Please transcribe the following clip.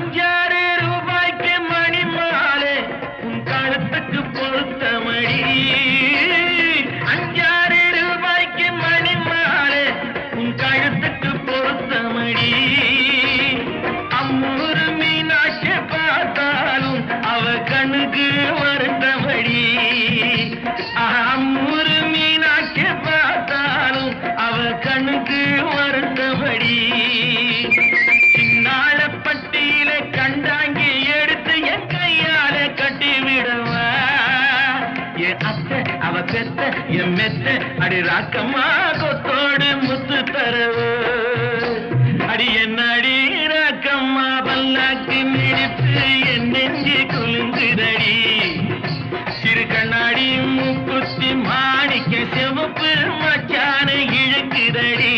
அஞ்சாறு ரூபாய்க்கு மணி மாலை உன் கழுத்துக்கு பொறுத்த மணி அஞ்சாறு ரூபாய்க்கு மணி மாலை உன் கழுத்துக்கு பொறுத்த மணி அம்மூரு மீனாட்சி பார்த்தாலும் அவ கண்ணுக்கு வருத்தமடி அம்மூரு மீனாட்சி பார்த்தாலும் அவ கண்ணுக்கு வருத்தமடி சின்னாள என் அத்தை அவ பெத்த என் மெத்த. அடி ராக்கம்மா கொத்தோடு முத்து தரவு. அடி என்ன அடி ராக்கம்மா பல்லாக்கு மிடித்து என் நெஞ்சு குலுங்குதடி. சிறு கண்ணாடி மூக்குத்தி மாணிக்க செவப்பு மச்சான இழுக்குதடி.